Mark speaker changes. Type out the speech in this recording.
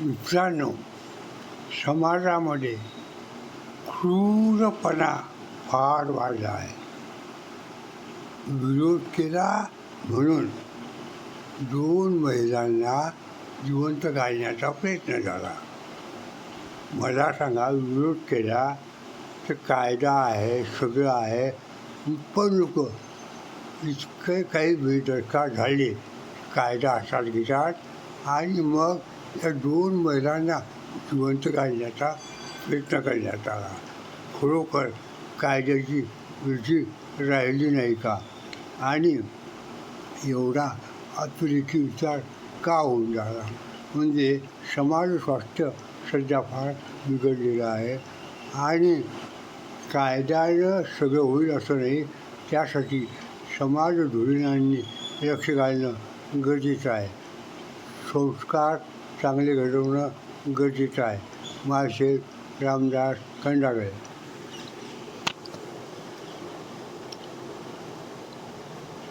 Speaker 1: मित्रांनो समाजामध्ये क्रूरपणा फार वाढला आहे. विरोध केला म्हणून दोन महिलांना जिवंत घालण्याचा प्रयत्न झाला. मला सांगा विरोध केला तर कायदा आहे सगळं आहे. पण लोक इतके काही बेदरकार झाले कायदा हातात घेतात आणि मग या दोन महिलांना जिवंत काढण्याचा प्रयत्न करण्यात आला. खरोखर कायद्याची विधी राहिली नाही का? आणि एवढा अतिरेकी विचार का होऊन झाला? म्हणजे समाज स्वास्थ्य सध्या फार बिघडलेलं आहे आणि कायद्यानं सगळं होईल असं नाही त्यासाठी समाज धोरणांनी लक्ष घालणं गरजेचं आहे. संस्कार चांगले घडवणं गरजेचं आहे. माळशेज रामदास खंडागळे.